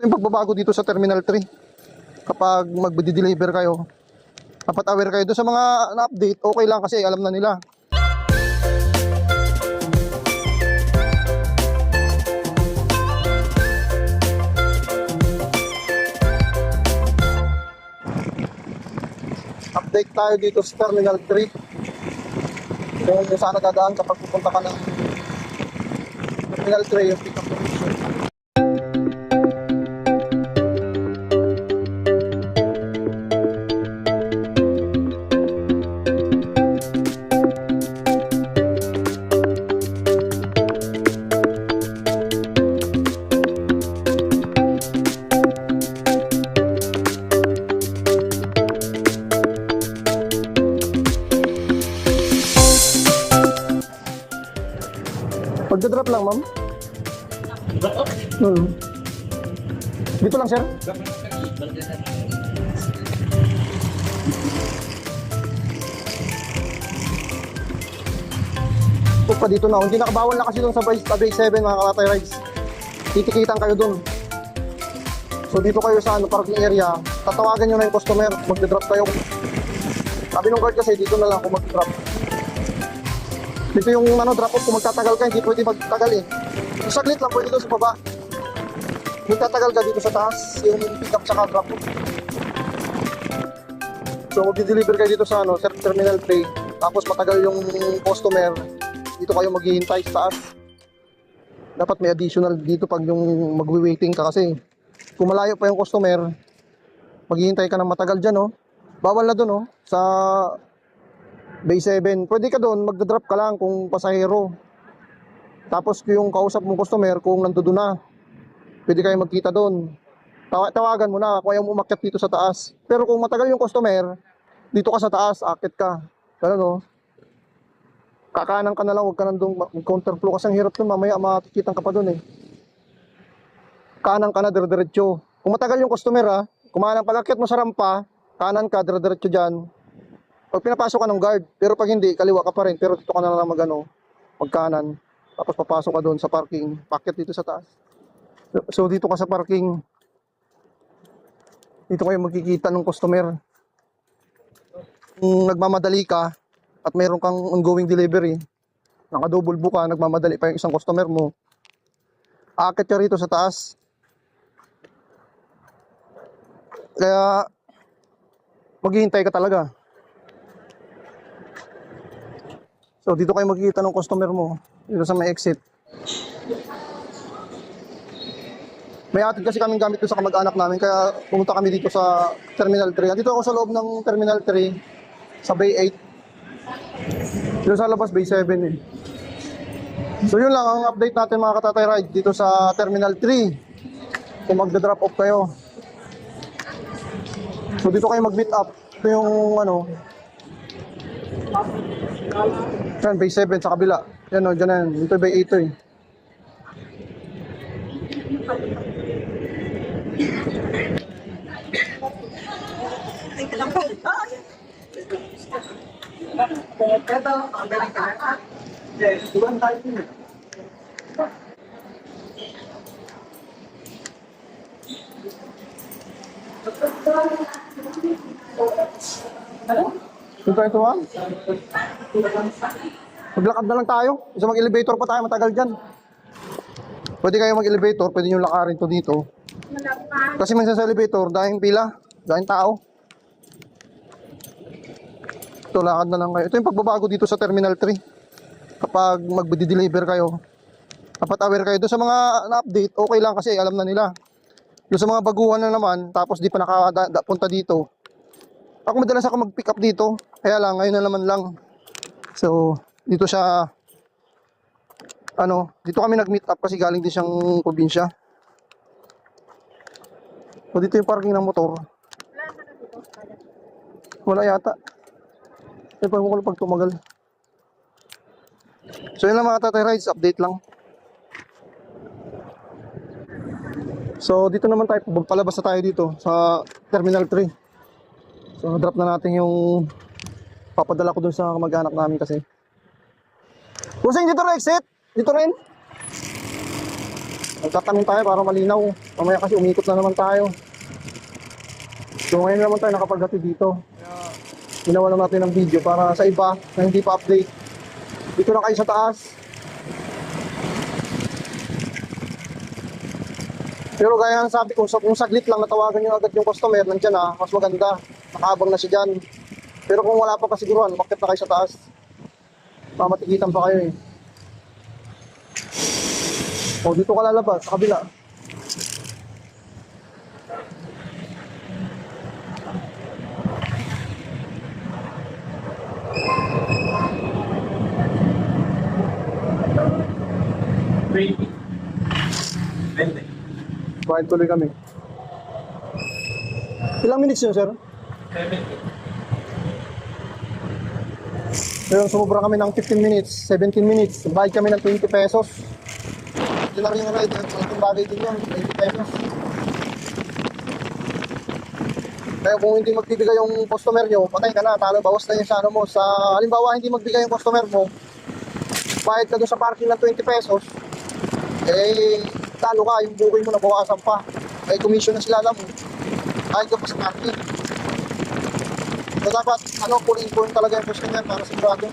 yung pagbabago dito sa Terminal 3. Kapag magde-deliver kayo, dapat aware kayo doon sa mga na-update, okay lang kasi alam na nila. Update tayo dito sa Terminal 3. Kung saan nadadaan kapag pupunta ka ng Terminal 3 yung pick-up location. Pagdadrop lang, ma'am. Hmm. Dito lang, sir. Ito pa dito na. Hindi nakabawal na kasi doon sa base, base 7, mga kalatay rides. Titikitan kayo doon. So dito kayo sa ano, parking area, tatawagan nyo na yung customer, magdadrop kayo. Sabi nung guard kasi, dito na lang ako mag-drop. Dito yung ano, drop off, kung magtatagal ka, hindi pwede magtagal eh. Yung saglit lang, pwede doon sa baba. Kung tatagal ka dito sa taas, yung pick up tsaka drop off. So, magdi-deliver kayo dito sa ano, sa Terminal 3. Tapos matagal yung customer, dito kayo maghihintay sa taas. Dapat may additional dito pag yung magwi-waiting ka kasi kung malayo pa yung customer, maghihintay ka ng matagal dyan, oh. Bawal na doon, oh, sa Bay 7. Pwede ka doon, magdadrop ka lang kung pasahero. Tapos yung kausap mong customer, kung nandoon na, pwede kayo magkita doon. Tawa- tawagan mo na kung ayaw mo umakyat dito sa taas. Pero kung matagal yung customer, dito ka sa taas, akit ka. Ganun, no? Kakanan ka na lang, huwag ka nandun counterflow kasi ang hirap nun, mamaya makikita ka pa doon eh. Kanan ka na, dire-diretso. Kung matagal yung customer ha, kumanan pag akyat mo sa rampa, kanan ka, dire-diretso dyan, pag pinapasok ka ng guard, pero pag hindi, kaliwa ka pa rin, pero dito ka na lang mag, ano, magkanan. Tapos papasok ka doon sa parking, packet dito sa taas. So, dito ka sa parking, dito kayo magkikita ng customer. Kung nagmamadali ka, at mayroon kang ongoing delivery, naka-double book ka, nagmamadali pa yung isang customer mo, akit ka rito sa taas. Kaya, maghihintay ka talaga. So dito kayo magkikita ng customer mo dito sa may exit. May atid kasi kaming gamit doon sa kamag-anak namin kaya pumunta kami dito sa Terminal 3. Dito ako sa loob ng Terminal 3 sa Bay 8. Dito sa labas Bay 7 eh. So yun lang ang update natin mga katatay ride dito sa Terminal 3. Kung magda-drop off kayo. So dito kayo mag-meet up. Ito yung ano, yan, bay 7 sa kabila. Yan o, dyan na yan. Dito bay 8 to eh. Ito ito ha? Maglakad na lang tayo. Isa mag-elevator pa tayo, matagal dyan. Pwede kayo mag-elevator, pwede nyo lakarin to dito. Kasi minsan sa elevator, dahil pila, dahil tao. Ito, lakad na lang kayo. Ito yung pagbabago dito sa Terminal 3. Kapag magde-deliver kayo, dapat aware kayo. Doon sa mga na-update, okay lang kasi alam na nila. Doon sa mga baguhan na naman, tapos di pa nakapunta dito. Ako madalas ako mag-pick up dito. Kaya lang, ngayon na naman lang. So, dito siya ano, dito kami nag-meet up kasi galing din siyang probinsya. So dito yung parking ng motor. Wala yata. Eh, pag ko pag tumagal. So yun lang mga tatay rides, update lang. So dito naman tayo, palabas na tayo dito sa Terminal 3. So drop na natin yung papadala ko dun sa mag-anak namin kasi. Kusing dito rin, exit. Dito rin. Magtatanong tayo para malinaw. Mamaya kasi umikot na naman tayo. So ngayon naman tayo nakapagati dito. Ginawa lang natin ng video para sa iba na hindi pa update. Dito na kayo sa taas. Pero gaya ng sabi ko, kung saglit lang natawagan nyo agad yung customer, nandyan na, mas maganda. Nakaabang na siya dyan. Pero kung wala pa kasiguruhan, bakit na kayo sa taas? Mamatikitan pa kayo eh. O, dito ka lalabas, sa kabila. Twenty. Twenty. Bakit tuloy kami? Ilang minutes yun, sir? Seventy. Pero sumubra kami ng 15 minutes, 17 minutes. Bayad kami ng 20 pesos. Na rin yung ride. Malaking bagay din yun, 20 pesos. Kaya kung hindi magbibigay yung customer nyo, patay ka na, talo, bawas na yung sa ano mo. Sa, halimbawa, hindi magbigay yung customer mo, bayad ka doon sa parking ng 20 pesos, eh, talo ka, yung booking mo nabawasan pa. Eh, commission na sila alam mo. Kahit ka pa sa parking. Dapat, ano, inform talaga yung customer para sigurado.